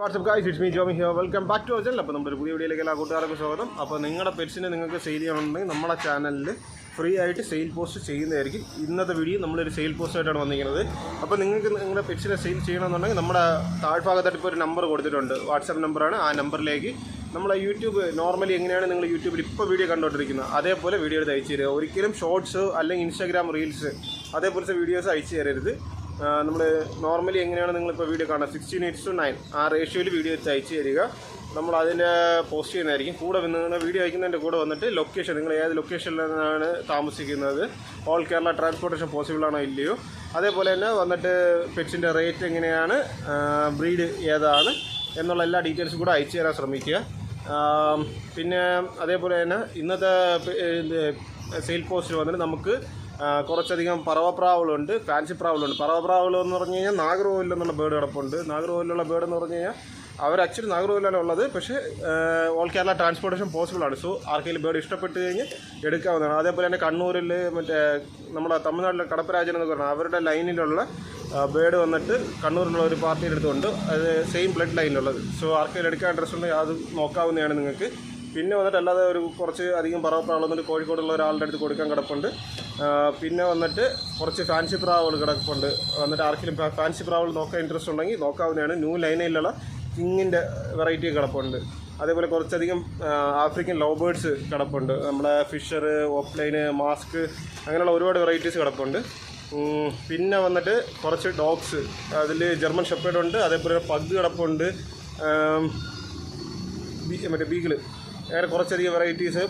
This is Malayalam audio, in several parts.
What's up guys it's me Jomi here welcome back to channel അപ്പോൾ നമ്മുടെ പുതിയ വീഡിയോയിലേക്ക് എല്ലാ കൂട്ടുകാർക്കും സ്വാഗതം. അപ്പോൾ നിങ്ങളുടെ പെറ്റ്സിനെ നിങ്ങൾക്ക് സെയിൽ ചെയ്യണമെന്നുണ്ടെങ്കിൽ നമ്മുടെ ചാനലിൽ ഫ്രീ ആയിട്ട് സെയിൽ പോസ്റ്റ് ചെയ്യുന്നതായിരിക്കും. ഇന്നത്തെ വീഡിയോ നമ്മളൊരു സെയിൽ പോസ്റ്റായിട്ടാണ് വന്നിരിക്കുന്നത്. അപ്പോൾ നിങ്ങൾക്ക് നിങ്ങളുടെ പെറ്റ്സിനെ സെയിൽ ചെയ്യണമെന്നുണ്ടെങ്കിൽ നമ്മുടെ താഴ്ഭാഗത്തായിട്ട് ഇപ്പോൾ ഒരു നമ്പർ കൊടുത്തിട്ടുണ്ട്. വാട്സപ്പ് നമ്പറാണ് ആ നമ്പറിലേക്ക് നമ്മളെ യൂട്യൂബ് നോർമലി എങ്ങനെയാണ് നിങ്ങൾ യൂട്യൂബിൽ ഇപ്പോൾ വീഡിയോ കണ്ടുകൊണ്ടിരിക്കുന്നത്? അതേപോലെ വീഡിയോ എടുത്ത് അയച്ചു തരിക. ഒരിക്കലും ഷോർട്സ് അല്ലെങ്കിൽ ഇൻസ്റ്റാഗ്രാം റീൽസ് അതേപോലത്തെ വീഡിയോസ് അയച്ചു തരരുത്. നമ്മൾ നോർമലി എങ്ങനെയാണ് നിങ്ങളിപ്പോൾ വീഡിയോ കാണുക? സിക്സ്റ്റീൻ എയ്റ്റ് ടു നയൻ ആ റേഷ്യോയിൽ വീഡിയോ വെച്ച് അയച്ചു തരിക. നമ്മൾ അതിന്റെ പോസ്റ്റ് ചെയ്യുന്നതായിരിക്കും. കൂടെ നിങ്ങൾ വീഡിയോ അയക്കുന്നതിന്റെ കൂടെ വന്നിട്ട് ലൊക്കേഷൻ നിങ്ങൾ ഏത് ലൊക്കേഷനിലാണ് താമസിക്കുന്നത്? ഓൾ കേരള ട്രാൻസ്പോർട്ടേഷൻ പോസിബിൾ ആണോ ഇല്ലയോ? അതേപോലെ തന്നെ വന്നിട്ട് പെറ്റ്സിന്റെ റേറ്റ് എങ്ങനെയാണ്? ബ്രീഡ് ഏതാണ്? എന്നുള്ള എല്ലാ ഡീറ്റെയിൽസും കൂടെ അയച്ചു തരാൻ ശ്രമിക്കുക. പിന്നെ അതേപോലെ തന്നെ ഇന്നത്തെ സെയിൽ പോസ്റ്റ് വന്നിട്ട് നമുക്ക് കുറച്ചധികം പറവപ്രാവുകളുണ്ട് ഫാൻസി പ്രാവുകളുണ്ട്. പറവപ്രാവുകൾ എന്ന് പറഞ്ഞു കഴിഞ്ഞാൽ നാഗർകോവിൽ എന്നുള്ള ബേർഡ് കിടപ്പുണ്ട്. നാഗർകോവിലുള്ള ബേർഡ് എന്ന് പറഞ്ഞു കഴിഞ്ഞാൽ അവർ ആക്ച്വലി നാഗർകോവിലാണ് ഉള്ളത്. പക്ഷേ ഓൾ കേരള ട്രാൻസ്പോർട്ടേഷൻ പോസിബിൾ ആണ്. സോ ആർക്കെങ്കിലും ബേർഡ് ഇഷ്ടപ്പെട്ട് കഴിഞ്ഞ് എടുക്കാവുന്നതാണ്. അതേപോലെ തന്നെ കണ്ണൂരിൽ മറ്റേ നമ്മുടെ തമിഴ്നാട്ടിലെ കടപ്പരാജൻ എന്ന് പറഞ്ഞാൽ അവരുടെ ലൈനിലുള്ള ബേർഡ് വന്നിട്ട് കണ്ണൂരിലുള്ള ഒരു പാർട്ടിയുടെ അടുത്തുണ്ട്. അത് സെയിം ബ്ലഡ് ലൈനിലുള്ളത് സോ ആർക്കെങ്കിലും എടുക്കാൻ ഇൻട്രസ്റ്റ് ഉണ്ടെങ്കിൽ അത് നോക്കാവുന്നതാണ് നിങ്ങൾക്ക്. പിന്നെ വന്നിട്ട് അല്ലാതെ ഒരു കുറച്ച് അധികം വന്നിട്ട് കോഴിക്കോടുള്ള ഒരാളുടെ അടുത്ത് കൊടുക്കാൻ കിടപ്പുണ്ട്. പിന്നെ വന്നിട്ട് കുറച്ച് ഫാൻസി പ്രാവുകൾ കിടപ്പുണ്ട്. വന്നിട്ട് ആർക്കെങ്കിലും ഫാൻസി പ്രാവുകൾ നോക്കാൻ ഇൻട്രസ്റ്റ് ഉണ്ടെങ്കിൽ നോക്കാവുന്നതാണ്. ന്യൂ ലൈനയിലുള്ള കിങ്ങിന്റെ വെറൈറ്റി കിടപ്പുണ്ട്. അതേപോലെ കുറച്ചധികം ആഫ്രിക്കൻ ലോ ബേർഡ്സ് കിടപ്പുണ്ട്. നമ്മുടെ ഫിഷർ ഓപ്ലൈന് മാസ്ക് അങ്ങനെയുള്ള ഒരുപാട് വെറൈറ്റീസ് കിടപ്പുണ്ട്. പിന്നെ വന്നിട്ട് കുറച്ച് ഡോഗ്സ് അതിൽ ജർമ്മൻ ഷെപ്പേഡ് ഉണ്ട്. അതേപോലെ പഗ് കിടപ്പുണ്ട്. മറ്റേ ബീഗിൾ അങ്ങനെ കുറച്ചധികം വെറൈറ്റീസ്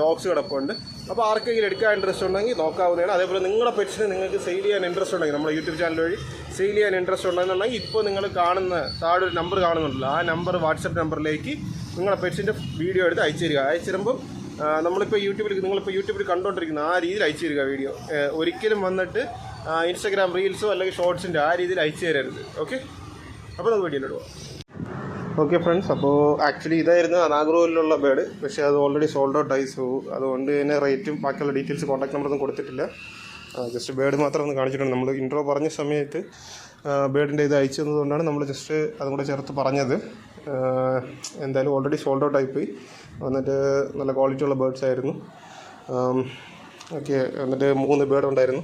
ഡോഗ്സ് കിടപ്പുണ്ട്. അപ്പോൾ ആർക്കെങ്കിലും എടുക്കാൻ ഇൻട്രസ്റ്റ് ഉണ്ടെങ്കിൽ നോക്കാവുന്നതാണ്. അതേപോലെ നിങ്ങളുടെ പെറ്റ്സിന് നിങ്ങൾക്ക് സെയിൽ ചെയ്യാൻ ഇൻട്രസ്റ്റ് ഉണ്ടെങ്കിൽ നമ്മുടെ യൂട്യൂബ് ചാനൽ വഴി സെയിൽ ചെയ്യാൻ ഇൻട്രസ്റ്റ് ഉണ്ടെന്നുണ്ടെങ്കിൽ ഇപ്പോൾ നിങ്ങൾ കാണുന്ന താഴെ ഒരു നമ്പർ കാണുന്നുണ്ടല്ലോ. ആ നമ്പർ വാട്സപ്പ് നമ്പറിലേക്ക് നിങ്ങളുടെ പെറ്റ്സിന്റെ വീഡിയോ എടുത്ത് അയച്ചു തരിക. അയച്ചു തരുമ്പം നമ്മളിപ്പോൾ യൂട്യൂബിൽ നിങ്ങളിപ്പോൾ യൂട്യൂബിൽ കണ്ടുകൊണ്ടിരിക്കുന്ന ആ രീതിയിൽ അയച്ചു തരിക വീഡിയോ ഒരിക്കലും വന്നിട്ട് ഇൻസ്റ്റാഗ്രാം റീൽസോ അല്ലെങ്കിൽ ഷോർട്സിന്റെ ആ രീതിയിൽ അയച്ചു തരരുത്. ഓക്കെ അപ്പോൾ നമുക്ക് വീഡിയോയിലിടുക ഓക്കെ ഫ്രണ്ട്സ് അപ്പോൾ ആക്ച്വലി ഇതായിരുന്നു അനാഗ്രോയിലുള്ള ബേഡ് പക്ഷേ അത് ഓൾറെഡി സോൾഡ് ഔട്ട് ആയി സോ അതുകൊണ്ട് തന്നെ റേറ്റും ബാക്കിയുള്ള ഡീറ്റെയിൽസ് കോൺടാക്ട് നമ്പറൊന്നും കൊടുത്തിട്ടില്ല. ജസ്റ്റ് ബേഡ് മാത്രം ഒന്ന് കാണിച്ചിട്ടുണ്ട്. നമ്മൾ ഇൻട്രോ പറഞ്ഞ സമയത്ത് ബേഡിന്റെ ഇത് അയച്ചു തന്നതുകൊണ്ടാണ് നമ്മൾ ജസ്റ്റ് അതും കൂടെ ചേർത്ത് പറഞ്ഞത്. എന്തായാലും ഓൾറെഡി സോൾഡ് ഔട്ട് ആയിപ്പോയി വന്നിട്ട് നല്ല ക്വാളിറ്റി ഉള്ള ബേഡ്സ് ആയിരുന്നു. ഓക്കെ എന്നിട്ട് മൂന്ന് ബേഡ് ഉണ്ടായിരുന്നു.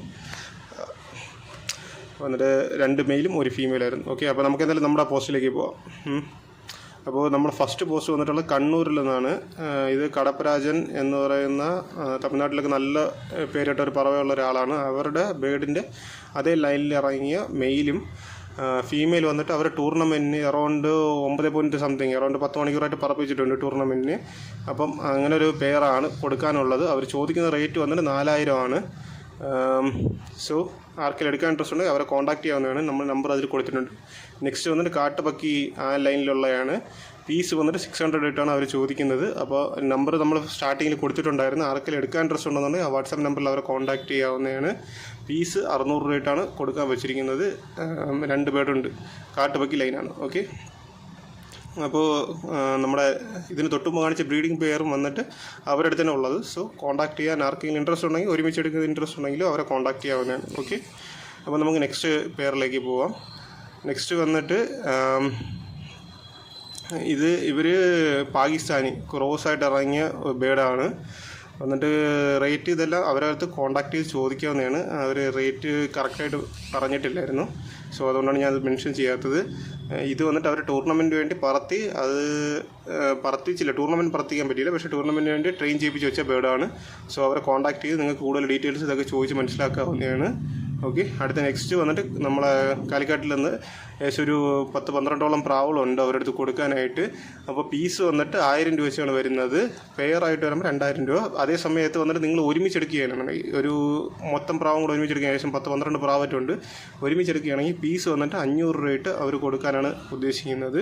വന്നിട്ട് രണ്ട് മെയിലും ഒരു ഫീമെയിലായിരുന്നു ഓക്കെ അപ്പോൾ നമുക്ക് എന്തായാലും നമ്മുടെ പോസ്റ്റിലേക്ക് പോവാം. അപ്പോൾ നമ്മുടെ ഫസ്റ്റ് പോസ്റ്റ് വന്നിട്ടുള്ളത് കണ്ണൂരിൽ നിന്നാണ് ഇത് കടപ്പരാജൻ എന്ന് പറയുന്ന തമിഴ്നാട്ടിലേക്ക് നല്ല പേരിട്ട ഒരു പറവയുള്ള ഒരാളാണ്. അവരുടെ ബേഡിന്റെ അതേ ലൈനിൽ ഇറങ്ങിയ മെയിലും ഫീമെയിൽ വന്നിട്ട് അവർ ടൂർണമെന്റിന് അറൗണ്ട് ഒമ്പത് പോയിന്റ് സംതിങ് അറൗണ്ട് പത്ത് മണിക്കൂറായിട്ട് പറപ്പിച്ചിട്ടുണ്ട് ടൂർണമെന്റിന് അപ്പം അങ്ങനെ ഒരു പെയറാണ് കൊടുക്കാനുള്ളത്. അവർ ചോദിക്കുന്ന റേറ്റ് വന്നിട്ട് നാലായിരം ആണ്. സോ ആർക്കെങ്കിലും എടുക്കാൻ ഇൻട്രസ്റ്റ് ഉണ്ടെങ്കിൽ അവരെ കോൺടാക്ട് ചെയ്യാവുന്നതാണ്. നമ്മൾ നമ്പർ അതിൽ കൊടുത്തിട്ടുണ്ട്. നെക്സ്റ്റ് വന്നിട്ട് കാട്ടുപക്കി ആ ലൈനിലുള്ളതാണ് ഫീസ് വന്നിട്ട് സിക്സ് ഹൺഡ്രഡ് ആയിട്ടാണ് അവർ ചോദിക്കുന്നത്. അപ്പോൾ നമ്പർ നമ്മൾ സ്റ്റാർട്ടിങ്ങിൽ കൊടുത്തിട്ടുണ്ടായിരുന്നു. ആർക്കെങ്കിലും എടുക്കാൻ ഇൻട്രസ്റ്റ് ഉണ്ടെന്നുണ്ടെങ്കിൽ ആ വാട്സാപ്പ് നമ്പറിൽ അവരെ കോൺടാക്റ്റ് ചെയ്യാവുന്നതാണ്. ഫീസ് അറുന്നൂറ് രൂപയായിട്ടാണ് കൊടുക്കാൻ വെച്ചിരിക്കുന്നത്. രണ്ട് പേരുണ്ട്. കാട്ടുപക്കി ലൈനാണ്. ഓക്കെ അപ്പോൾ നമ്മുടെ ഇതിന് തൊട്ടുമ്പ് കാണിച്ച ബ്രീഡിംഗ് പെയറും വന്നിട്ട് അവരുടെ തന്നെ ഉള്ളത്. സോ കോൺടാക്ട് ചെയ്യാൻ ആർക്കെങ്കിലും ഇൻട്രസ്റ്റ് ഉണ്ടെങ്കിൽ ഒരുമിച്ച് എടുക്കുന്ന ഇൻട്രസ്റ്റ് ഉണ്ടെങ്കിലും അവരെ കോൺടാക്ട് ചെയ്യാവുന്നതാണ്. ഓക്കെ അപ്പോൾ നമുക്ക് നെക്സ്റ്റ് പെയറിലേക്ക് പോവാം. നെക്സ്റ്റ് വന്നിട്ട് ഇത് ഇവർ പാകിസ്ഥാനി ക്രോസ് ആയിട്ട് ഇറങ്ങിയ ബേഡാണ്. എന്നിട്ട് റേറ്റ് ഇതെല്ലാം അവരടുത്ത് കോണ്ടാക്ട് ചെയ്ത് ചോദിക്കാവുന്നതാണ്. അവർ റേറ്റ് കറക്റ്റായിട്ട് പറഞ്ഞിട്ടില്ലായിരുന്നു. സോ അതുകൊണ്ടാണ് ഞാൻ അത് മെൻഷൻ ചെയ്യാത്തത്. ഇത് വന്നിട്ട് അവർ ടൂർണമെന്റ് വേണ്ടി പറത്തി അത് പറത്തിച്ചില്ല. ടൂർണമെന്റ് പറത്തിക്കാൻ പറ്റിയില്ല. പക്ഷേ ടൂർണമെന്റിന് വേണ്ടി ട്രെയിൻ ചെയ്യിപ്പിച്ച് വെച്ച ബേഡാണ്. സോ അവരെ കോണ്ടാക്ട് ചെയ്ത് നിങ്ങൾക്ക് കൂടുതൽ ഡീറ്റെയിൽസ് ഇതൊക്കെ ചോദിച്ച് മനസ്സിലാക്കാവുന്നതാണ്. ഓക്കെ അടുത്ത നെക്സ്റ്റ് വന്നിട്ട് നമ്മളെ കാലിക്കാട്ടിൽ നിന്ന് ഏകദേശം ഒരു പത്ത് പന്ത്രണ്ടോളം പ്രാവുകളുണ്ട് അവരുടെ അടുത്ത് കൊടുക്കാനായിട്ട്. അപ്പോൾ പീസ് വന്നിട്ട് ആയിരം രൂപയാണ് വരുന്നത്. പെയർ ആയിട്ട് വരുമ്പോൾ രണ്ടായിരം രൂപ. അതേ സമയത്ത് വന്നിട്ട് നിങ്ങൾ ഒരുമിച്ചെടുക്കുകയാണെങ്കിൽ ഒരു മൊത്തം പ്രാവും കൂടെ ഒരുമിച്ചെടുക്കുക ഏകദേശം പത്ത് പന്ത്രണ്ട് പ്രാവറ്റുണ്ട് ഒരുമിച്ചെടുക്കുകയാണെങ്കിൽ പീസ് വന്നിട്ട് അഞ്ഞൂറ് രൂപയായിട്ട് അവർ കൊടുക്കാനാണ് ഉദ്ദേശിക്കുന്നത്.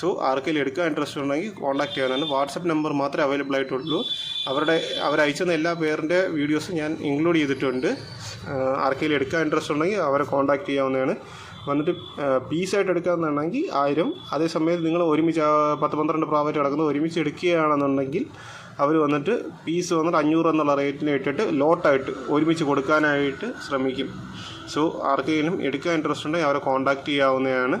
സോ ആർക്കെങ്കിലും എടുക്കാൻ ഇൻട്രസ്റ്റ് ഉണ്ടെങ്കിൽ കോൺടാക്ട് ചെയ്യാനാണ്. വാട്സപ്പ് നമ്പർ മാത്രമേ അവൈലബിൾ ആയിട്ടുള്ളൂ. അവരുടെ അവരയച്ചുന്ന എല്ലാ പേരിന്റെ വീഡിയോസും ഞാൻ ഇൻക്ലൂഡ് ചെയ്തിട്ടുണ്ട്. ആർക്കെങ്കിലും എടുക്കാൻ ഇൻട്രസ്റ്റ് ഉണ്ടെങ്കിൽ അവരെ കോൺടാക്റ്റ് ചെയ്യാവുന്നതാണ്. വന്നിട്ട് പീസായിട്ട് എടുക്കാമെന്നുണ്ടെങ്കിൽ ആയിരം. അതേസമയത്ത് നിങ്ങൾ ഒരുമിച്ച് പത്ത് പന്ത്രണ്ട് പ്രാവറ്റ് കിടക്കുന്നത് ഒരുമിച്ച് എടുക്കുകയാണെന്നുണ്ടെങ്കിൽ അവർ വന്നിട്ട് പീസ് വന്നിട്ട് അഞ്ഞൂറ് എന്നുള്ള റേറ്റിന് ഇട്ടിട്ട് ലോട്ടായിട്ട് ഒരുമിച്ച് കൊടുക്കാനായിട്ട് ശ്രമിക്കും. സോ ആർക്കെങ്കിലും എടുക്കാൻ ഇൻട്രസ്റ്റ് ഉണ്ടെങ്കിൽ അവരെ കോൺടാക്റ്റ് ചെയ്യാവുന്നതാണ്.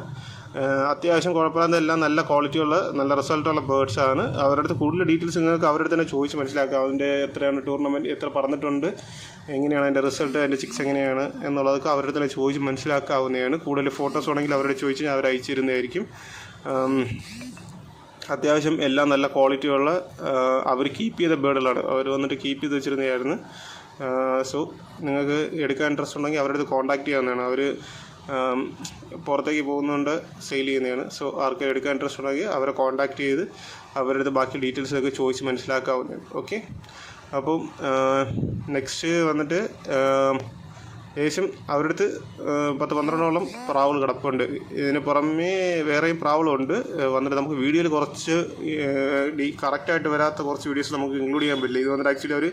അത്യാവശ്യം കുഴപ്പമില്ലാത്ത എല്ലാം നല്ല ക്വാളിറ്റിയുള്ള നല്ല റിസൾട്ടുള്ള ആണ്. അവരുടെ അടുത്ത് കൂടുതൽ ഡീറ്റെയിൽസ് നിങ്ങൾക്ക് അവരുടെ തന്നെ ചോദിച്ച് മനസ്സിലാക്കാം. അതിന്റെ എത്രയാണ് ടൂർണമെന്റ് എത്ര പറഞ്ഞിട്ടുണ്ട് എങ്ങനെയാണ് അതിന്റെ റിസൾട്ട് അതിന്റെ ചിക്സ് എങ്ങനെയാണ് എന്നുള്ളതൊക്കെ അവരുടെ തന്നെ ചോദിച്ച് മനസ്സിലാക്കാവുന്നതാണ്. കൂടുതൽ ഫോട്ടോസ് ഉണ്ടെങ്കിൽ അവരോട് ചോദിച്ച് അവർ അയച്ചു തരുന്നതായിരിക്കും അത്യാവശ്യം എല്ലാം നല്ല ക്വാളിറ്റിയുള്ള അവർ കീപ്പ് ചെയ്ത ബേർഡുകളാണ് അവർ വന്നിട്ട് കീപ്പ് ചെയ്ത് വെച്ചിരുന്നതായിരുന്നു. സോ നിങ്ങൾക്ക് എടുക്കാൻ ഇൻട്രസ്റ്റ് ഉണ്ടെങ്കിൽ അവരുടെ കോൺടാക്ട് ചെയ്യാവുന്നതാണ്. അവർ പുറത്തേക്ക് പോകുന്നുണ്ട് സെയിൽ ചെയ്യുന്നതാണ്. സോ ആർക്കും എടുക്കാൻ ഇൻട്രസ്റ്റ് ഉണ്ടെങ്കിൽ അവരെ കോൺടാക്ട് ചെയ്ത് അവരുടെ അടുത്ത് ബാക്കി ഡീറ്റെയിൽസൊക്കെ ചോദിച്ച് മനസ്സിലാക്കാവുന്നതാണ്. ഓക്കെ അപ്പം നെക്സ്റ്റ് വന്നിട്ട് ഏകദേശം അവരുടെ അടുത്ത് പത്ത് പന്ത്രണ്ടോളം പ്രാവുകൾ കിടപ്പുണ്ട്. ഇതിന് പുറമേ വേറെയും പ്രാവുകളുണ്ട്. വന്നിട്ട് നമുക്ക് വീഡിയോയിൽ കുറച്ച് ഡീ കറക്റ്റായിട്ട് വരാത്ത കുറച്ച് വീഡിയോസ് നമുക്ക് ഇൻക്ലൂഡ് ചെയ്യാൻ പറ്റില്ല. ഇത് വന്നിട്ട് ആക്ച്വലി ഒരു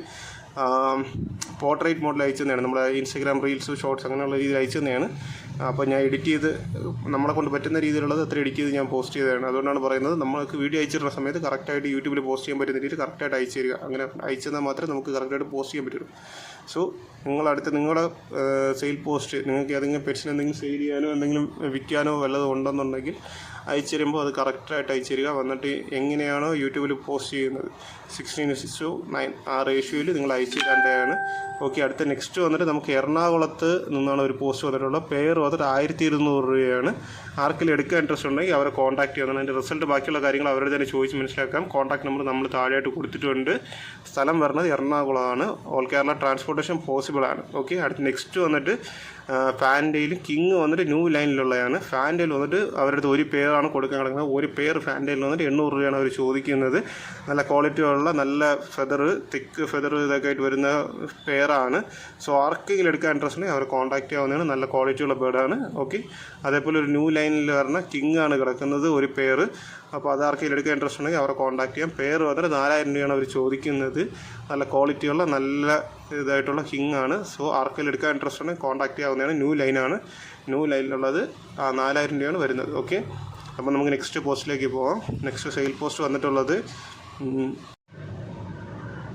പോർട്രേറ്റ് മോഡൽ അയച്ചു തന്നെയാണ്. നമ്മുടെ ഇൻസ്റ്റഗ്രാം റീൽസ് ഷോർട്സ് അങ്ങനെയുള്ള രീതിയിൽ അയച്ചു തന്നെയാണ്. അപ്പോൾ ഞാൻ എഡിറ്റ് ചെയ്ത് നമ്മളെ കൊണ്ട് പറ്റുന്ന രീതിയിലുള്ളത് അത്ര എഡിറ്റ് ചെയ്ത് ഞാൻ പോസ്റ്റ് ചെയ്തതാണ്. അതുകൊണ്ടാണ് പറയുന്നത് നമുക്ക് വീഡിയോ അയച്ചിരുന്ന സമയത്ത് കറക്റ്റായിട്ട് യൂട്യൂബിൽ പോസ്റ്റ് ചെയ്യാൻ പറ്റുന്ന രീതിയിൽ കറക്റ്റായിട്ട് അയച്ചു തരിക. അങ്ങനെ അയച്ചെന്നാൽ മാത്രമേ നമുക്ക് കറക്റ്റായിട്ട് പോസ്റ്റ് ചെയ്യാൻ പറ്റുള്ളൂ. സോ നിങ്ങളടുത്ത് നിങ്ങളുടെ സെയിൽ പോസ്റ്റ് നിങ്ങൾക്ക് ഏതെങ്കിലും പെറ്റ്സിന് എന്തെങ്കിലും സെയിൽ ചെയ്യാനോ എന്തെങ്കിലും വിൽക്കാനോ വല്ലതും ഉണ്ടെന്നുണ്ടെങ്കിൽ അയച്ചു തരുമ്പോൾ അത് കറക്റ്റായിട്ട് അയച്ചു തരിക വന്നിട്ട് എങ്ങനെയാണോ യൂട്യൂബിൽ പോസ്റ്റ് ചെയ്യുന്നത്. സിക്സ്റ്റീൻ സിക്സ് ടു നയൻ ആ റേഷ്യോയിൽ നിങ്ങൾ അയച്ചു തരേണ്ടതാണ് ഓക്കെ അടുത്ത നെക്സ്റ്റ് വന്നിട്ട് നമുക്ക് എറണാകുളത്ത് നിന്നാണ് ഒരു പോസ്റ്റ് വന്നിട്ടുള്ളത്. പേർ വന്നിട്ട് ആയിരത്തി ഇരുന്നൂറ് രൂപയാണ്. ആർക്കെങ്കിലും എടുക്കാൻ ഇൻട്രസ്റ്റ് ഉണ്ടെങ്കിൽ അവരെ കോൺടാക്ട് ചെയ്യണം അതിന്റെ റിസൾട്ട് ബാക്കിയുള്ള കാര്യങ്ങൾ അവരോട് തന്നെ ചോദിച്ച് മനസ്സിലാക്കാം. കോൺടാക്ട് നമ്പർ നമ്മൾ താഴെയായിട്ട് കൊടുത്തിട്ടുണ്ട്. സ്ഥലം വരുന്നത് എറണാകുളമാണ്. ഓൾ കേരള ട്രാൻസ്പോർട്ടേഷൻ പോസിബിൾ ആണ്. ഓക്കെ അടുത്ത നെക്സ്റ്റ് വന്നിട്ട് ഫാൻഡയിൽ കിങ് വന്നിട്ട് ന്യൂ ലൈനിലുള്ളതാണ് ഫാൻഡയിൽ വന്നിട്ട് അവരുടെ അടുത്ത് ഒരു പേരാണ് കൊടുക്കാൻ കിടക്കുന്നത് ഒരു പേർ ഫാൻഡയിൽ വന്നിട്ട് എണ്ണൂറ് രൂപയാണ് അവർ ചോദിക്കുന്നത്. നല്ല ക്വാളിറ്റി ഉള്ള നല്ല ഫെദർ തിക്ക് ഫെദർ ഇതൊക്കെ ആയിട്ട് വരുന്ന പെയറാണ് സോ ആർക്കെങ്കിലും എടുക്കാൻ ഇൻട്രസ്റ്റ് ഉണ്ടെങ്കിൽ അവർ കോൺടാക്ട് ചെയ്യാവുന്നതാണ്. നല്ല ക്വാളിറ്റിയുള്ള ബേർഡാണ് ഓക്കെ അതേപോലെ ഒരു ന്യൂ ലൈനിൽ വരുന്ന കിങ് ആണ് കിടക്കുന്നത് ഒരു പെയർ അപ്പോൾ അത് ആർക്കെങ്കിലും എടുക്കാൻ ഇൻട്രസ്റ്റ് ഉണ്ടെങ്കിൽ അവരെ കോൺടാക്ട് ചെയ്യാം. പേര് വന്നിട്ട് നാലായിരം രൂപയാണ് അവർ ചോദിക്കുന്നത്. നല്ല ക്വാളിറ്റിയുള്ള നല്ല ഇതായിട്ടുള്ള ഹിങ് ആണ്. സോ ആർക്കെങ്കിലും എടുക്കാൻ ഇൻട്രസ്റ്റ് ആണ് കോൺടാക്ട് ചെയ്യാവുന്നതാണ്. ന്യൂ ലൈനാണ് ന്യൂ ലൈനിലുള്ളത് നാലായിരം രൂപയാണ് വരുന്നത്. ഓക്കെ അപ്പോൾ നമുക്ക് നെക്സ്റ്റ് പോസ്റ്റിലേക്ക് പോവാം. നെക്സ്റ്റ് സെയിൽ പോസ്റ്റ് വന്നിട്ടുള്ളത്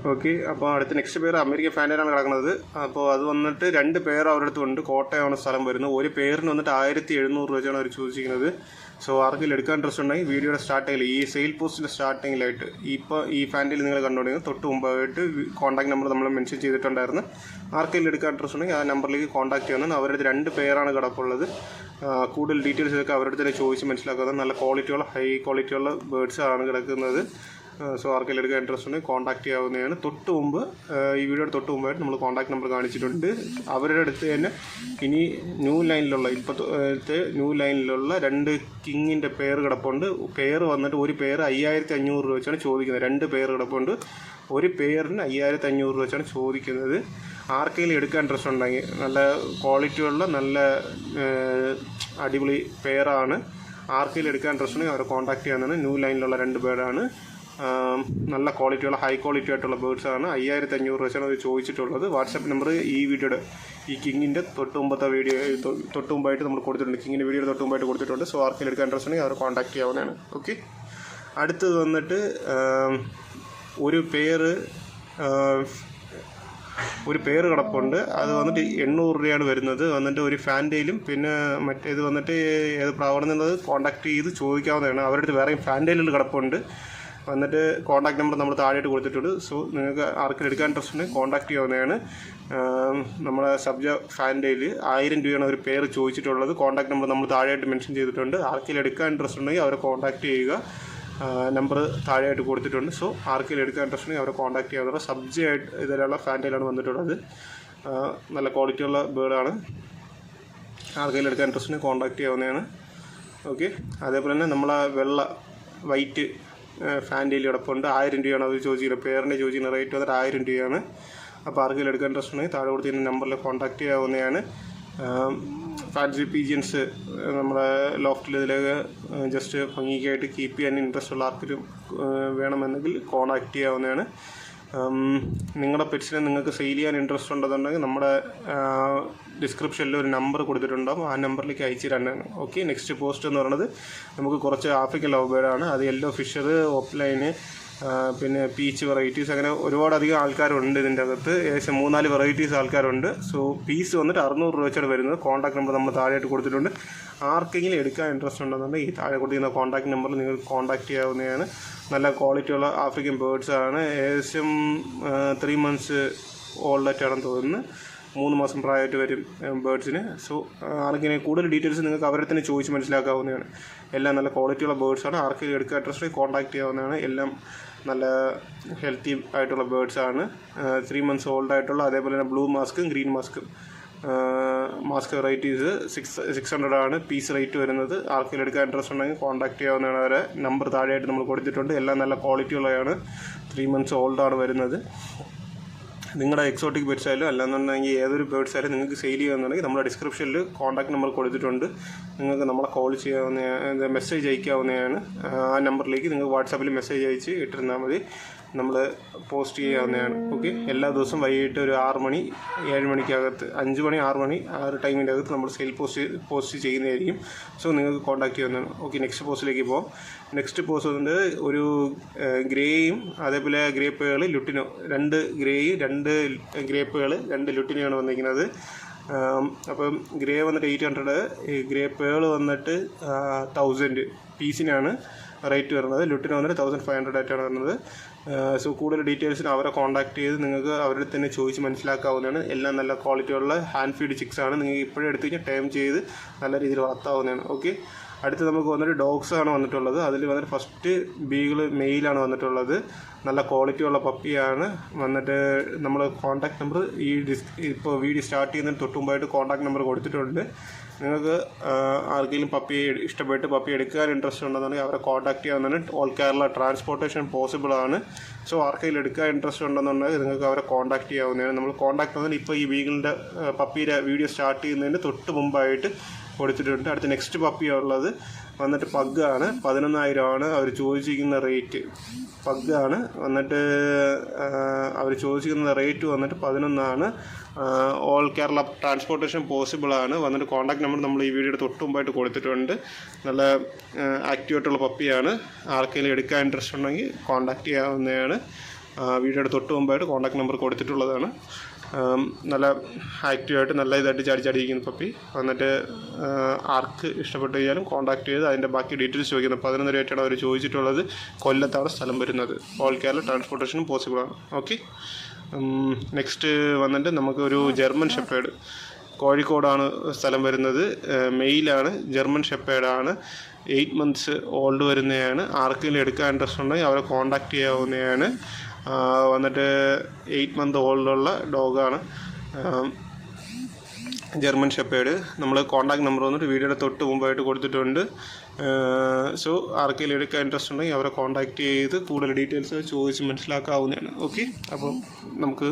ഓക്കെ അപ്പോൾ അടുത്ത നെക്സ്റ്റ് പേര് അമേരിക്കൻ ഫാനിലാണ് കിടക്കുന്നത്. അപ്പോൾ അത് വന്നിട്ട് രണ്ട് പേർ അവരുടെ അടുത്ത് ഉണ്ട്. കോട്ടയമാണ് സ്ഥലം വരുന്നത്. ഒരു പേരിന് വന്നിട്ട് ആയിരത്തി എഴുന്നൂറ് രൂപ വെച്ചാണ് അവർ ചോദിച്ചിരിക്കുന്നത്. സോ ആർക്കെങ്കിലും എടുക്കാൻ ഇൻട്രസ്റ്റ് ഉണ്ടെങ്കിൽ വീഡിയോയുടെ സ്റ്റാർട്ടിങ്ങിൽ ഈ സെയിൽ പോസ്റ്റിന്റെ സ്റ്റാർട്ടിങ്ങിലായിട്ട് ഇപ്പോൾ ഈ ഫാൻഡിൽ നിങ്ങൾ കണ്ടുകൊണ്ടിരുന്നത് തൊട്ട് മുമ്പായിട്ട് കോൺടാക്ട് നമ്പർ നമ്മൾ മെൻഷൻ ചെയ്തിട്ടുണ്ടായിരുന്നു. ആർക്കെങ്കിലും എടുക്കാൻ ഇൻട്രസ്റ്റ് ഉണ്ടെങ്കിൽ ആ നമ്പറിലേക്ക് കോൺടാക്ട് ചെയ്യുന്നത് അവരുടെ രണ്ട് പേരാണ് കിടപ്പുള്ളത്. കൂടുതൽ ഡീറ്റെയിൽസ് ഒക്കെ അവരുടെ തന്നെ ചോദിച്ച് മനസ്സിലാക്കുന്നത് നല്ല ക്വാളിറ്റിയുള്ള ഹൈ ക്വാളിറ്റിയുള്ള ബേർഡ്സ് ആണ് കിടക്കുന്നത്. സോ ആർക്കെല്ലാം എടുക്കാൻ ഇൻട്രസ്റ്റ് ഉണ്ടെങ്കിൽ കോൺടാക്ട് ചെയ്യാവുന്നതാണ്. തൊട്ട് മുമ്പ് ഈ വീഡിയോയുടെ തൊട്ട് മുമ്പായിട്ട് നമ്മൾ കോൺടാക്ട് നമ്പർ കാണിച്ചിട്ടുണ്ട്. അവരുടെ അടുത്ത് തന്നെ ഇനി ന്യൂ ലൈനിലുള്ള ഇപ്പോഴത്തെ ന്യൂ ലൈനിലുള്ള രണ്ട് കിങ്ങിന്റെ പേർ കിടപ്പുണ്ട്. പേർ വന്നിട്ട് ഒരു പേർ അയ്യായിരത്തി അഞ്ഞൂറ് രൂപ വെച്ചാണ് ചോദിക്കുന്നത്. രണ്ട് പേർ കിടപ്പുണ്ട്. ഒരു പേരിന് അയ്യായിരത്തി അഞ്ഞൂറ് രൂപ വെച്ചാണ് ചോദിക്കുന്നത്. ആർക്കെങ്കിലും എടുക്കാൻ ഇൻട്രസ്റ്റ് ഉണ്ടെങ്കിൽ നല്ല ക്വാളിറ്റിയുള്ള നല്ല അടിപൊളി പേരാണ് ആർക്കെങ്കിലും എടുക്കാൻ ഇൻട്രസ്റ്റ് ഉണ്ടെങ്കിൽ അവരെ കോൺടാക്ട് ചെയ്യാവുന്നതാണ്. ന്യൂ ലൈനിലുള്ള രണ്ട് പേരാണ് നല്ല ക്വാളിറ്റിയുള്ള ഹൈ ക്വാളിറ്റി ആയിട്ടുള്ള ബേർഡ്സ് ആണ്. അയ്യായിരത്തി അഞ്ഞൂറ് വെച്ചാണ് അത് ചോദിച്ചിട്ടുള്ളത്. വാട്സപ്പ് നമ്പർ ഈ വീഡിയോയുടെ ഈ കിങ്ങിന്റെ തൊട്ടുമുമ്പത്തെ വീഡിയോ തൊ- തൊട്ട് മുമ്പായിട്ട് നമ്മൾ കൊടുത്തിട്ടുണ്ട്. കിങ്ങിന്റെ വീഡിയോ തൊട്ട് മുമ്പായിട്ട് കൊടുത്തിട്ടുണ്ട്. സോ ആർക്കെങ്കിലും എടുക്കാൻ ഇൻട്രസ്റ്റ് ഉണ്ടെങ്കിൽ അവർ കോൺടാക്ട് ചെയ്യാവുന്നതാണ്. ഓക്കെ അടുത്തത് വന്നിട്ട് ഒരു പേര് ഒരു പേര് കിടപ്പുണ്ട്. അത് വന്നിട്ട് എണ്ണൂറ് രൂപയാണ് വരുന്നത്. വന്നിട്ട് ഒരു ഫാന്റയിലും പിന്നെ മറ്റേത് വന്നിട്ട് ഏത് പ്രാവണമെന്നുള്ളത് കോൺടാക്ട് ചെയ്ത് ചോദിക്കാവുന്നതാണ്. അവരുടെ അടുത്ത് വേറെയും ഫാന്റയിലുകൾ കിടപ്പുണ്ട്. വന്നിട്ട് കോൺടാക്ട് നമ്പർ നമ്മൾ താഴെയായിട്ട് കൊടുത്തിട്ടുണ്ട്. സോ നിങ്ങൾക്ക് ആർക്കും എടുക്കാൻ ഇൻട്രസ്റ്റ് ഉണ്ടെങ്കിൽ കോൺടാക്ട് ചെയ്യാവുന്നതാണ്. നമ്മുടെ സബ്ജ ഫാൻഡേയിൽ ആയിരം രൂപയാണ് ഒരു പേര് ചോദിച്ചിട്ടുള്ളത്. കോൺടാക്ട് നമ്പർ നമ്മൾ താഴെയായിട്ട് മെൻഷൻ ചെയ്തിട്ടുണ്ട്. ആർക്കെങ്കിലും എടുക്കാൻ ഇൻട്രസ്റ്റ് ഉണ്ടെങ്കിൽ അവരെ കോൺടാക്ട് ചെയ്യുക. നമ്പർ താഴെയായിട്ട് കൊടുത്തിട്ടുണ്ട്. സോ ആർക്കെങ്കിലും എടുക്കാൻ ഇൻട്രസ്റ്റ് ഉണ്ടെങ്കിൽ അവരെ കോൺടാക്ട് ചെയ്യാവുന്ന സബ്ജയായിട്ട് ഇതിലുള്ള ഫാന്റയിലാണ് വന്നിട്ടുള്ളത്. നല്ല ക്വാളിറ്റിയുള്ള ബേർഡാണ് ആർക്കെങ്കിലും എടുക്കാൻ ഇൻട്രസ്റ്റ് ഉണ്ടെങ്കിൽ കോൺടാക്ട് ചെയ്യാവുന്നതാണ്. ഓക്കെ അതേപോലെ തന്നെ നമ്മളെ വെള്ള വൈറ്റ് ഫാന്റയിൽ കിടപ്പുണ്ട് ആയിരം രൂപയാണ് അത് ചോദിച്ചിരിക്കുന്നത്. പേരിന്റെ ചോദിച്ചിരിക്കുന്ന റേറ്റ് വന്നിട്ട് ആയിരം രൂപയാണ്. അപ്പോൾ ആർക്കെങ്കിലും എടുക്കാൻ ഇൻട്രസ്റ്റ് ഉണ്ടെങ്കിൽ താഴെ കൊടുത്തിരുന്ന നമ്പറിൽ കോൺടാക്റ്റ് ചെയ്യാവുന്നതാണ്. ഫാൻസി പീജിയൻസ് നമ്മുടെ ലോഫ്റ്റിൽ ഇതിലേക്ക് ജസ്റ്റ് ഭംഗിക്കായിട്ട് കീപ്പ് ചെയ്യാൻ ഇൻട്രസ്റ്റ് ഉള്ള ആർക്കും വേണമെന്നെങ്കിൽ കോൺടാക്ട് ചെയ്യാവുന്നതാണ്. നിങ്ങളുടെ പെറ്റ്സിനെ നിങ്ങൾക്ക് സെയിൽ ചെയ്യാൻ ഇൻട്രസ്റ്റ് ഉണ്ടെന്നുണ്ടെങ്കിൽ നമ്മുടെ ഡിസ്ക്രിപ്ഷനിൽ ഒരു നമ്പർ കൊടുത്തിട്ടുണ്ടാകും ആ നമ്പറിലേക്ക് അയച്ചു തരാനാണ്. ഓക്കെ നെക്സ്റ്റ് പോസ്റ്റ് എന്ന് പറയുന്നത് നമുക്ക് കുറച്ച് ആഫ്രിക്കൻ ലവ് ബേർഡാണ് അത് യെല്ലോ ഫിഷർ ഓഫ്ലൈന് പിന്നെ പീച്ച് വെറൈറ്റീസ് അങ്ങനെ ഒരുപാടധികം ആൾക്കാരുണ്ട് ഇതിന്റെ അകത്ത്. ഏകദേശം മൂന്നാൽ വെറൈറ്റീസ് ആൾക്കാരുണ്ട്. സോ പീസ് വന്നിട്ട് അറുന്നൂറ് രൂപ വെച്ചാണ് വരുന്നത്. കോൺടാക്ട് നമ്പർ നമ്മൾ താഴെയായിട്ട് കൊടുത്തിട്ടുണ്ട്. ആർക്കെങ്കിലും എടുക്കാൻ ഇൻട്രസ്റ്റ് ഉണ്ടെന്നുണ്ടെങ്കിൽ ഈ താഴെ കൊടുക്കുന്ന കോൺടാക്ട് നമ്പറിൽ നിങ്ങൾ കോൺടാക്ട് ചെയ്യാവുന്നതാണ്. നല്ല ക്വാളിറ്റിയുള്ള ആഫ്രിക്കൻ ബേർഡ്സാണ് ഏകദേശം ത്രീ മന്ത്സ് ഓൾഡായിട്ടാണെന്ന് തോന്നുന്നു മൂന്ന് മാസം പ്രായമായിട്ട് വരും ബേഡ്സിന് സോ ആർക്കിനെ കൂടുതൽ ഡീറ്റെയിൽസ് നിങ്ങൾക്ക് അവരെ തന്നെ ചോദിച്ച് മനസ്സിലാക്കാവുന്നതാണ്. എല്ലാം നല്ല ക്വാളിറ്റിയുള്ള ബേർഡ്സ് ആണ്. ആർക്കെങ്കിലും എടുക്കുക ഇൻട്രസ്റ്റ് കോൺടാക്ട് ചെയ്യാവുന്നതാണ്. എല്ലാം നല്ല ഹെൽത്തി ആയിട്ടുള്ള ബേഡ്സാണ് ത്രീ മന്ത്സ് ഓൾഡ് ആയിട്ടുള്ള അതേപോലെ തന്നെ ബ്ലൂ മാസ്കും ഗ്രീൻ മാസ്കും. Mask varieties six six hundred ആണ് പീസ് റേറ്റ് വരുന്നത്. ആർക്കെങ്കിലും എടുക്കാൻ ഇൻട്രസ്റ്റ് ഉണ്ടെങ്കിൽ കോൺടാക്ട് ചെയ്യാവുന്നതാണ്. അവരെ നമ്പർ താഴെയായിട്ട് നമ്മൾ കൊടുത്തിട്ടുണ്ട്. എല്ലാം നല്ല ക്വാളിറ്റി ഉള്ളതാണ്. ത്രീ മന്ത്സ് ഓൾഡാണ് വരുന്നത്. നിങ്ങളുടെ എക്സോട്ടിക് ബേഡ്സ് ആയാലും അല്ലാന്നുണ്ടെങ്കിൽ ഏതൊരു ബേഡ്സ് ആയാലും നിങ്ങൾക്ക് സെയിൽ ചെയ്യാമെന്നുണ്ടെങ്കിൽ നമ്മുടെ ഡിസ്ക്രിപ്ഷനിൽ കോൺടാക്ട് നമ്പർ കൊടുത്തിട്ടുണ്ട്. നിങ്ങൾക്ക് നമ്മളെ കോൾ ചെയ്യാവുന്ന മെസ്സേജ് അയക്കാവുന്നതാണ്. ആ നമ്പറിലേക്ക് നിങ്ങൾക്ക് വാട്സാപ്പിൽ മെസ്സേജ് അയച്ച് ഇട്ടിരുന്നാൽ മതി. നമ്മൾ പോസ്റ്റ് ചെയ്യാവുന്നതാണ്. ഓക്കെ എല്ലാ ദിവസവും വൈകിട്ട് ഒരു ആറ് മണി ഏഴ് മണിക്കകത്ത് അഞ്ച് മണി ആറ് മണി ആ ഒരു ടൈമിന്റെ അകത്ത് നമ്മൾ സെയിൽ പോസ്റ്റ് പോസ്റ്റ് ചെയ്യുന്നതായിരിക്കും. സോ നിങ്ങൾക്ക് കോൺടാക്ട് ചെയ്യുന്നതാണ് ഓക്കെ നെക്സ്റ്റ് പോസ്റ്റിലേക്ക് പോകാം നെക്സ്റ്റ് പോസ്റ്റ് വന്നിട്ട് ഒരു ഗ്രേയും അതേപോലെ ഗ്രേപ്പുകൾ ലുട്ടിനോ. രണ്ട് ഗ്രേയും രണ്ട് ഗ്രേപ്പുകൾ രണ്ട് ലുട്ടിനോയാണ് വന്നിരിക്കുന്നത്. അപ്പം ഗ്രേ വന്നിട്ട് എയ്റ്റ് ഹൺഡ്രഡ് ഗ്രേ പേൾ വന്നിട്ട് തൗസൻഡ് പീസിനാണ് റേറ്റ് വരുന്നത്. ലുട്ടിന് വന്നിട്ട് തൗസൻഡ് ഫൈവ് ഹൺഡ്രഡ് ആയിട്ടാണ് വരുന്നത്. സോ കൂടുതൽ ഡീറ്റെയിൽസിന് അവരെ കോൺടാക്ട് ചെയ്ത് നിങ്ങൾക്ക് അവരുടെ തന്നെ ചോദിച്ച് മനസ്സിലാക്കാവുന്നതാണ്. എല്ലാം നല്ല ക്വാളിറ്റിയുള്ള ഹാൻഡ് ഫീഡ് ചിക്സ് ആണ്. നിങ്ങൾക്ക് ഇപ്പോഴേ എടുത്തു കഴിഞ്ഞാൽ ടൈം ചെയ്ത് നല്ല രീതിയിൽ വളർത്താവുന്നതാണ്. ഓക്കെ അടുത്ത് നമുക്ക് വന്നിട്ട് ഡോഗ്സ് ആണ് വന്നിട്ടുള്ളത്. അതിൽ വന്നിട്ട് ഫസ്റ്റ് ബീഗിൾ മെയിലാണ് വന്നിട്ടുള്ളത്. നല്ല ക്വാളിറ്റി ഉള്ള പപ്പിയാണ് വന്നിട്ട് നമ്മൾ കോൺടാക്ട് നമ്പർ ഈ ഡിസ് ഇപ്പോൾ വീഡിയോ സ്റ്റാർട്ട് ചെയ്യുന്നതിന് തൊട്ടുമ്പായിട്ട് കോൺടാക്ട് നമ്പർ കൊടുത്തിട്ടുണ്ട്. നിങ്ങൾക്ക് ആർക്കെങ്കിലും പപ്പി ഇഷ്ടപ്പെട്ട് പപ്പി എടുക്കാൻ ഇൻട്രസ്റ്റ് ഉണ്ടെന്നുണ്ടെങ്കിൽ അവരെ കോൺടാക്ട് ചെയ്യാവുന്നതാണ്. ഓൾ കേരള ട്രാൻസ്പോർട്ടേഷൻ പോസിബിൾ ആണ്. സോ ആർക്കെങ്കിലും എടുക്കാൻ ഇൻട്രസ്റ്റ് ഉണ്ടെന്നുണ്ടെങ്കിൽ നിങ്ങൾക്ക് അവരെ കോൺടാക്ട് ചെയ്യാവുന്നതാണ്. നമ്മൾ കോൺടാക്ട് ചെയ്യുന്നതിന് ഇപ്പോൾ ഈ വീഗിളിന്റെ പപ്പിയുടെ വീഡിയോ സ്റ്റാർട്ട് ചെയ്യുന്നതിന് തൊട്ട് മുമ്പായിട്ട് കൊടുത്തിട്ടുണ്ട്. അടുത്ത നെക്സ്റ്റ് പപ്പി ഉള്ളത് വന്നിട്ട് പഗ് ആണ്. പഗ്ഗാണ് പതിനൊന്നായിരമാണ് അവർ ചോദിച്ചിരിക്കുന്ന റേറ്റ് പഗ് ആണ്. വന്നിട്ട് അവർ ചോദിച്ചിരിക്കുന്ന റേറ്റ് വന്നിട്ട് പതിനൊന്നാണ്. ഓൾ കേരള ട്രാൻസ്പോർട്ടേഷൻ പോസിബിൾ ആണ്. വന്നിട്ട് കോൺടാക്ട് നമ്പർ നമ്മൾ ഈ വീഡിയോയുടെ തൊട്ട് മുമ്പായിട്ട് കൊടുത്തിട്ടുണ്ട്. നല്ല ആക്റ്റീവായിട്ടുള്ള പപ്പിയാണ് ആർക്കെങ്കിലും എടുക്കാൻ ഇൻട്രസ്റ്റ് ഉണ്ടെങ്കിൽ കോൺടാക്ട് ചെയ്യാവുന്നതാണ്. വീഡിയോയുടെ തൊട്ട് മുമ്പായിട്ട് കോൺടാക്ട് നമ്പർ കൊടുത്തിട്ടുള്ളതാണ്. നല്ല ആക്റ്റീവായിട്ട് നല്ല ഇതായിട്ട് ചാടി ചാടിയിരിക്കുന്ന പപ്പി. എന്നിട്ട് ആർക്ക് ഇഷ്ടപ്പെട്ട് കഴിഞ്ഞാലും കോൺടാക്ട് ചെയ്ത് അതിന്റെ ബാക്കി ഡീറ്റെയിൽസ് ചോദിക്കുന്നത് പതിനൊന്ന് രൂപയായിട്ടാണ് അവർ ചോദിച്ചിട്ടുള്ളത്. കൊല്ലത്താണ് സ്ഥലം വരുന്നത്. ഓൾ കേരള ട്രാൻസ്പോർട്ടേഷനും പോസിബിളാണ് ഓക്കെ നെക്സ്റ്റ് വന്നിട്ട് നമുക്കൊരു ജർമ്മൻ ഷെപ്പേഡ് കോഴിക്കോടാണ് സ്ഥലം വരുന്നത്. മെയിലാണ്. ജർമ്മൻ ഷെപ്പേഡാണ് എയ്റ്റ് മന്ത്സ് ഓൾഡ് വരുന്നതാണ് ആർക്കെങ്കിലും എടുക്കാൻ ഇൻട്രസ്റ്റ് ഉണ്ടെങ്കിൽ അവരെ കോൺടാക്റ്റ് ചെയ്യാവുന്നതാണ്. വന്നിട്ട് എയ്റ്റ് മന്ത് ഓൾഡുള്ള ഡോഗാണ് ജർമ്മൻ ഷെപ്പേഡ് നമ്മൾ കോൺടാക്ട് നമ്പർ വന്നിട്ട് വീഡിയോയുടെ തൊട്ട് മുമ്പായിട്ട് കൊടുത്തിട്ടുണ്ട്. സോ ആർക്കെങ്കിലും എടുക്കാൻ ഇൻട്രസ്റ്റ് ഉണ്ടെങ്കിൽ അവരെ കോൺടാക്ട് ചെയ്ത് കൂടുതൽ ഡീറ്റെയിൽസ് ചോദിച്ച് മനസ്സിലാക്കാവുന്നതാണ്. ഓക്കെ അപ്പം നമുക്ക്